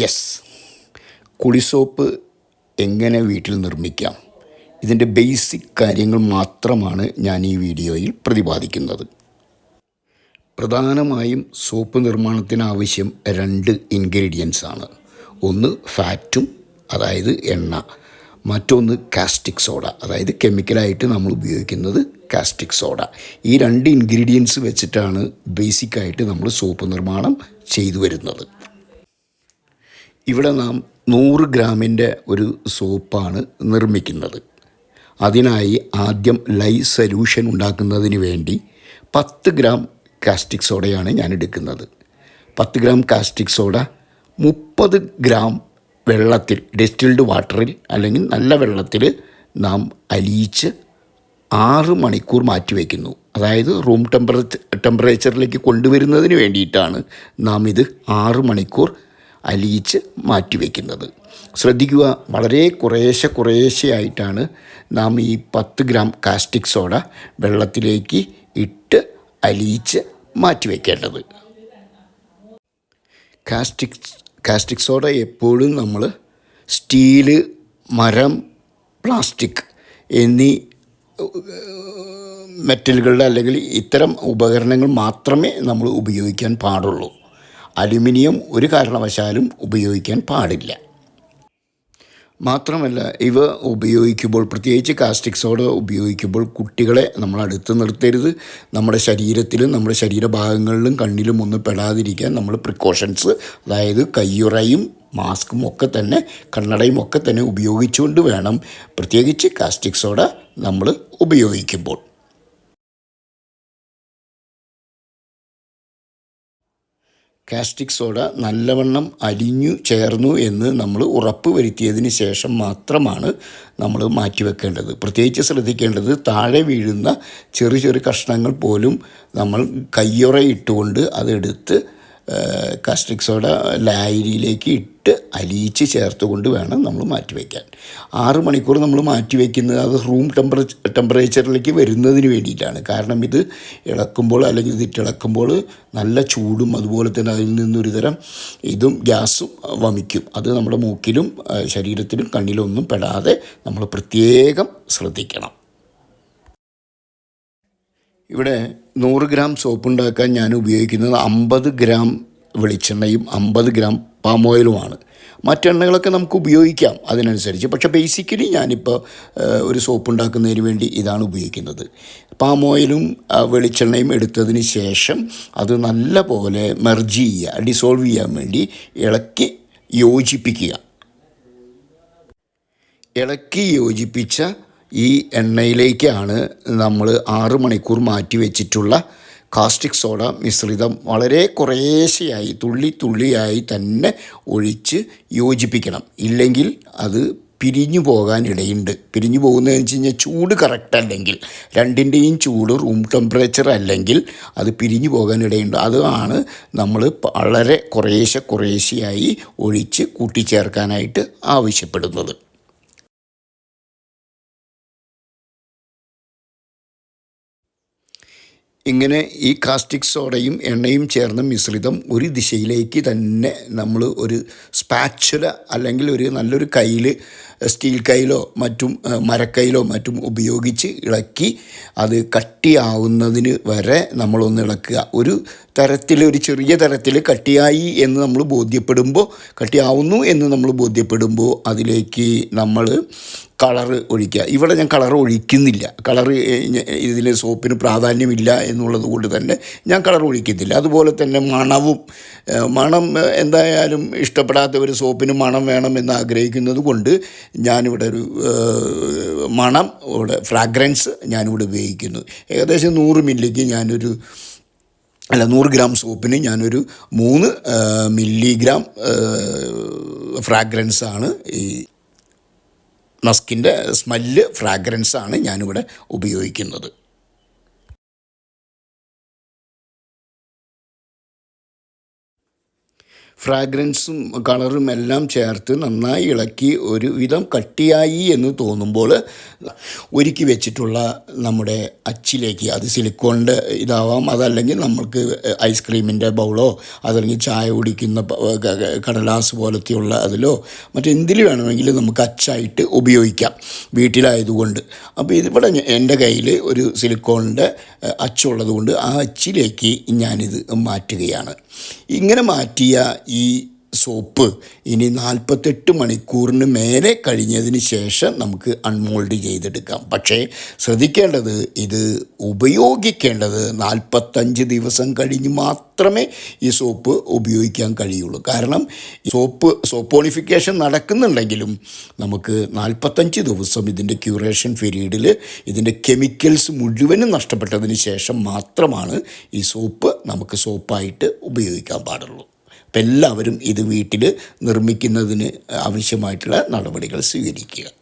Yes കുളിസോപ്പ് എങ്ങനെ വീട്ടിൽ നിർമ്മിക്കാം? ഇതിന്റെ ബേസിക് കാര്യങ്ങൾ മാത്രമാണ് ഞാൻ ഈ വീഡിയോയിൽ പ്രതിപാദിക്കുന്നത്. പ്രധാനമായും സോപ്പ് നിർമ്മാണത്തിന് ആവശ്യം രണ്ട് ഇൻഗ്രീഡിയൻസ് ആണ്. ഒന്ന് ഫാറ്റും അതായത് എണ്ണ. മറ്റൊന്ന് കാസ്റ്റിക് സോഡ അതായത് കെമിക്കലായിട്ട് നമ്മൾ ഉപയോഗിക്കുന്നത് കാസ്റ്റിക് സോഡ ഈ രണ്ട് ഇൻഗ്രീഡിയൻസ് വെച്ചിട്ടാണ് ബേസിക്കായിട്ട് നമ്മൾ സോപ്പ് നിർമ്മാണം ചെയ്തു വരുന്നത്. ഇവിടെ നാം നൂറ് ഗ്രാമിന്റെ ഒരു സോപ്പാണ് നിർമ്മിക്കുന്നത്. അതിനായി ആദ്യം ലൈ സൊല്യൂഷൻ ഉണ്ടാക്കുന്നതിന് വേണ്ടി പത്ത് ഗ്രാം കാസ്റ്റിക് സോഡയാണ് ഞാൻ എടുക്കുന്നത്. പത്ത് ഗ്രാം കാസ്റ്റിക് സോഡ മുപ്പത് ഗ്രാം വെള്ളത്തിൽ ഡിസ്റ്റിൽഡ് വാട്ടറിൽ അല്ലെങ്കിൽ നല്ല വെള്ളത്തിൽ നാം അലിയിച്ച് ആറ് മണിക്കൂർ മാറ്റിവെക്കുന്നു അതായത് റൂം ടെമ്പറേച്ചറിലേക്ക് കൊണ്ടുവരുന്നതിന് വേണ്ടിയിട്ടാണ് നാം ഇത് ആറ് മണിക്കൂർ അലിയിച്ച് മാറ്റിവെക്കുന്നത്. ശ്രദ്ധിക്കുക വളരെ കുറേശ്ശെ കുറേശ്ശെയായിട്ടാണ് നാം ഈ പത്ത് ഗ്രാം കാസ്റ്റിക് സോഡ വെള്ളത്തിലേക്ക് ഇട്ട് അലിയിച്ച് മാറ്റിവെക്കേണ്ടത്. കാസ്റ്റിക് കാസ്റ്റിക് സോഡ എപ്പോഴും നമ്മൾ സ്റ്റീൽ മരം പ്ലാസ്റ്റിക് എന്നീ മെറ്റലുകളുടെ അല്ലെങ്കിൽ ഇത്തരം ഉപകരണങ്ങൾ മാത്രമേ നമ്മൾ ഉപയോഗിക്കാൻ പാടുള്ളൂ. അലുമിനിയം ഒരു കാരണവശാലും ഉപയോഗിക്കാൻ പാടില്ല. മാത്രമല്ല ഇവ ഉപയോഗിക്കുമ്പോൾ പ്രത്യേകിച്ച് കാസ്റ്റിക് സോഡ ഉപയോഗിക്കുമ്പോൾ കുട്ടികളെ നമ്മൾ അടുത്ത് നിർത്തരുത്. നമ്മുടെ ശരീരത്തിലും നമ്മുടെ ശരീരഭാഗങ്ങളിലും കണ്ണിലും ഒന്നും പെടാതിരിക്കാൻ നമ്മൾ പ്രിക്കോഷൻസ് അതായത് കയ്യുറയും മാസ്കും ഒക്കെ തന്നെ കണ്ണടയും ഒക്കെ തന്നെ ഉപയോഗിച്ചുകൊണ്ട് വേണം. പ്രത്യേകിച്ച് കാസ്റ്റിക് സോഡ നമ്മൾ ഉപയോഗിക്കുമ്പോൾ. കാസ്റ്റിക് സോഡ നല്ലവണ്ണം അലിഞ്ഞു ചേർന്നു എന്ന് നമ്മൾ ഉറപ്പ് വരുത്തിയതിന് ശേഷം മാത്രമാണ് നമ്മൾ മാറ്റിവെക്കേണ്ടത് പ്രത്യേകിച്ച് ശ്രദ്ധിക്കേണ്ടത് താഴെ വീഴുന്ന ചെറു ചെറു കഷ്ണങ്ങൾ പോലും നമ്മൾ കയ്യുറയിട്ടുകൊണ്ട് അതെടുത്ത് കാസ്റ്റിക് സോഡ ലായനിയിലേക്ക് ഇട്ട് അലിയിച്ച് ചേർത്തുകൊണ്ട് വേണം നമ്മൾ മാറ്റി വയ്ക്കാൻ. ആറ് മണിക്കൂർ നമ്മൾ മാറ്റി വയ്ക്കുന്നത് അത് റൂം ടെമ്പറേച്ചർ ടെമ്പറേച്ചറിലേക്ക് വരുന്നതിന് വേണ്ടിയിട്ടാണ്. കാരണം ഇത് ഇളക്കുമ്പോൾ അല്ലെങ്കിൽ ഇത് നല്ല ചൂടും അതുപോലെ തന്നെ അതിൽ നിന്നൊരു തരം ഇതും ഗ്യാസും വമിക്കും. അത് നമ്മുടെ മൂക്കിലും ശരീരത്തിലും കണ്ണിലും ഒന്നും പെടാതെ നമ്മൾ പ്രത്യേകം ശ്രദ്ധിക്കണം. ഇവിടെ നൂറ് ഗ്രാം സോപ്പ് ഉണ്ടാക്കാൻ ഞാൻ ഉപയോഗിക്കുന്നത് അമ്പത് ഗ്രാം വെളിച്ചെണ്ണയും അമ്പത് ഗ്രാം പാം ഓയിലുമാണ് മറ്റെണ്ണകളൊക്കെ നമുക്ക് ഉപയോഗിക്കാം അതിനനുസരിച്ച്. പക്ഷെ ബേസിക്കലി ഞാനിപ്പോൾ ഒരു സോപ്പ് ഉണ്ടാക്കുന്നതിന് വേണ്ടി ഇതാണ് ഉപയോഗിക്കുന്നത്. പാം ഓയിലും വെളിച്ചെണ്ണയും എടുത്തതിന് ശേഷം അത് നല്ല പോലെ മെർജ് ചെയ്യുക ഡിസോൾവ് ചെയ്യാൻ വേണ്ടി ഇളക്കി യോജിപ്പിക്കുക. ഇളക്കി യോജിപ്പിച്ച ഈ എണ്ണയിലേക്കാണ് നമ്മൾ ആറ് മണിക്കൂർ മാറ്റി വെച്ചിട്ടുള്ള കാസ്റ്റിക് സോഡ മിശ്രിതം വളരെ കുറേശ്ശെയായി തുള്ളി തുള്ളിയായി തന്നെ ഒഴിച്ച് യോജിപ്പിക്കണം. ഇല്ലെങ്കിൽ അത് പിരിഞ്ഞു പോകാനിടയുണ്ട്. പിരിഞ്ഞു പോകുന്നതെന്ന് വെച്ച് കഴിഞ്ഞാൽ ചൂട് കറക്റ്റ് അല്ലെങ്കിൽ രണ്ടിന്റെയും ചൂട് റൂം ടെമ്പറേച്ചർ അല്ലെങ്കിൽ അത് പിരിഞ്ഞു പോകാനിടയുണ്ട്. അതാണ് നമ്മൾ വളരെ കുറേശ്ശെ കുറേശ്ശെയായി ഒഴിച്ച് കൂട്ടിച്ചേർക്കാനായിട്ട് ആവശ്യപ്പെടുന്നത്. ഇങ്ങനെ ഈ കാസ്റ്റിക് സോഡയും എണ്ണയും ചേർന്ന മിശ്രിതം ഒരു ദിശയിലേക്ക് തന്നെ നമ്മൾ ഒരു സ്പാച്ചുല അല്ലെങ്കിൽ ഒരു നല്ലൊരു കയ്യിൽ സ്റ്റീൽ കയ്യിലോ മറ്റും മരക്കൈയിലോ മറ്റും ഉപയോഗിച്ച് ഇളക്കി അത് കട്ടിയാവുന്നതിന് വരെ നമ്മളൊന്ന് ഇളക്കുക. ഒരു തരത്തിൽ ഒരു ചെറിയ തരത്തിൽ കട്ടിയായി എന്ന് നമ്മൾ ബോധ്യപ്പെടുമ്പോൾ കട്ടിയാവുന്നു എന്ന് നമ്മൾ ബോധ്യപ്പെടുമ്പോൾ അതിലേക്ക് നമ്മൾ കളറ് ഒഴിക്കുക. ഇവിടെ ഞാൻ കളർ ഒഴിക്കുന്നില്ല. കളറ് ഇതിന് സോപ്പിന് പ്രാധാന്യമില്ല എന്നുള്ളത് കൊണ്ട് തന്നെ ഞാൻ കളർ ഒഴിക്കുന്നില്ല അതുപോലെ തന്നെ മണവും മണം എന്തായാലും ഇഷ്ടപ്പെടാത്ത ഒരു സോപ്പിന് മണം വേണം എന്ന് ആഗ്രഹിക്കുന്നത് കൊണ്ട് ഞാനിവിടെ ഒരു മണം ഇവിടെ ഫ്രാഗ്രൻസ് ഞാനിവിടെ ഉപയോഗിക്കുന്നു. ഏകദേശം നൂറ് മില്ലിക്ക് ഞാനൊരു അല്ല നൂറ് ഗ്രാം സോപ്പിന് ഞാനൊരു മൂന്ന് മില്ലിഗ്രാം ഫ്രാഗ്രൻസാണ് ഈ മസ്കിന്റെ സ്മെല്ല് ഫ്രാഗ്രൻസാണ് ഞാനിവിടെ ഉപയോഗിക്കുന്നത്. ഫ്രാഗ്രൻസും കളറും എല്ലാം ചേർത്ത് നന്നായി ഇളക്കി ഒരു വിധം കട്ടിയായി എന്ന് തോന്നുമ്പോൾ ഒരുക്കി വെച്ചിട്ടുള്ള നമ്മുടെ അച്ചിലേക്ക് അത് സിലിക്കോണിന്റെ ഇതാവാം. അതല്ലെങ്കിൽ നമുക്ക് ഐസ്ക്രീമിന്റെ ബൗളോ അതല്ലെങ്കിൽ ചായ കുടിക്കുന്ന കടലാസ് പോലത്തെയുള്ള അതിലോ മറ്റെന്തിൽ വേണമെങ്കിലും നമുക്ക് അച്ചായിട്ട് ഉപയോഗിക്കാം വീട്ടിലായതുകൊണ്ട്. അപ്പോൾ ഇതിവിടെ എന്റെ കയ്യിൽ ഒരു സിലിക്കോണിന്റെ അച്ചുള്ളതുകൊണ്ട് അച്ചുള്ളത് കൊണ്ട് ആ അച്ചിലേക്ക് ഞാനിത് മാറ്റുകയാണ്. ഇങ്ങനെ മാറ്റിയ ഈ സോപ്പ്. ഇനി നാൽപ്പത്തെട്ട് മണിക്കൂറിന് മേലെ കഴിഞ്ഞതിന് ശേഷം നമുക്ക് അൺമോൾഡ് ചെയ്തെടുക്കാം. പക്ഷേ ശ്രദ്ധിക്കേണ്ടത് ഇത് ഉപയോഗിക്കേണ്ടത് നാൽപ്പത്തഞ്ച് ദിവസം കഴിഞ്ഞ് മാത്രമേ ഈ സോപ്പ് ഉപയോഗിക്കാൻ കഴിയുള്ളൂ. കാരണം സോപ്പ് സോപ്പോണിഫിക്കേഷൻ നടക്കുന്നുണ്ടെങ്കിലും നമുക്ക് നാൽപ്പത്തഞ്ച് ദിവസം ഇതിന്റെ ക്യൂറേഷൻ പീരീഡിൽ ഇതിന്റെ കെമിക്കൽസ് മുഴുവനും നഷ്ടപ്പെട്ടതിന് ശേഷം മാത്രമാണ് ഈ സോപ്പ് നമുക്ക് സോപ്പായിട്ട് ഉപയോഗിക്കാൻ പാടുള്ളൂ. അപ്പം എല്ലാവരും ഇത് വീട്ടിൽ നിർമ്മിക്കുന്നതിന് ആവശ്യമായിട്ടുള്ള നടപടികൾ സ്വീകരിക്കുക.